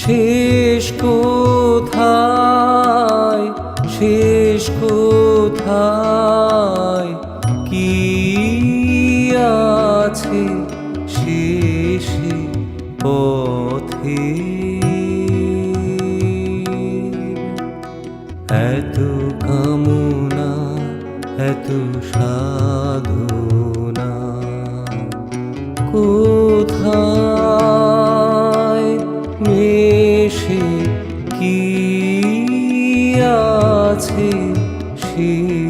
শেষ কোথায়? শেষ কোথায়? কি আছে শেষে পথে? এত কামনা এত সাধনা আছে শেষে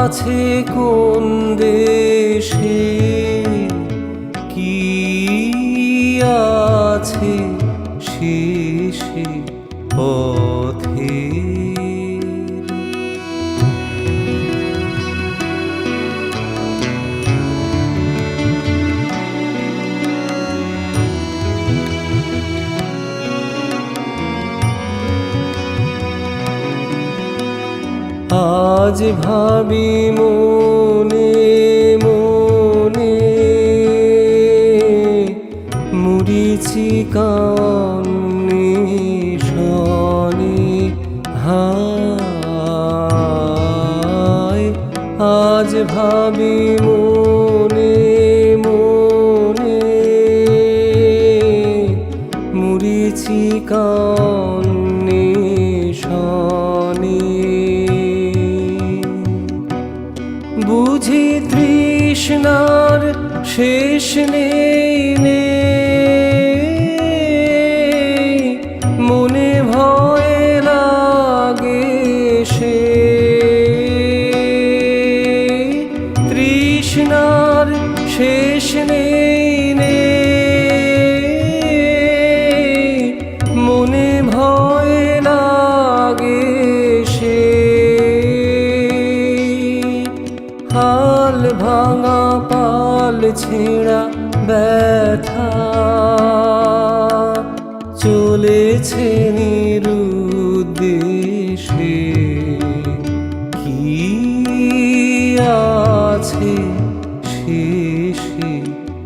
পারাছে কোন দেশে? কি আছে শেষে? পথে আজ ভাবি মনে মনে। মুড়িছি কান্নি শনি হায়। আজ ভাবি মনে মনে। মুড়িছি কান্নি শেষ নেই। মনে ভয় লাগে সে। তৃষ্ণার শেষ নেই মনে ভয় লাগে সে। হাল ভাঙা ছেঁড়া ব্যথা চলেছে নিরুদ্দেশে। কি আছে শেষে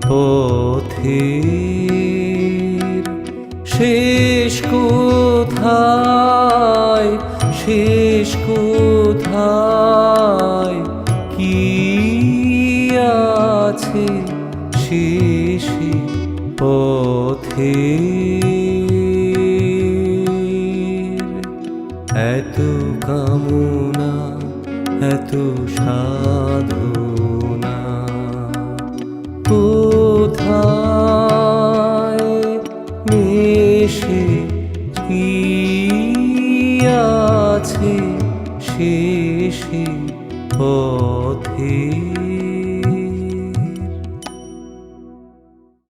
পথে শেষ কোথায়? শেষ কোথায়? আছে শিশি পথে। এত কামনা এত সাধনা কোথায় মিশে কি আছে শেষে পথে?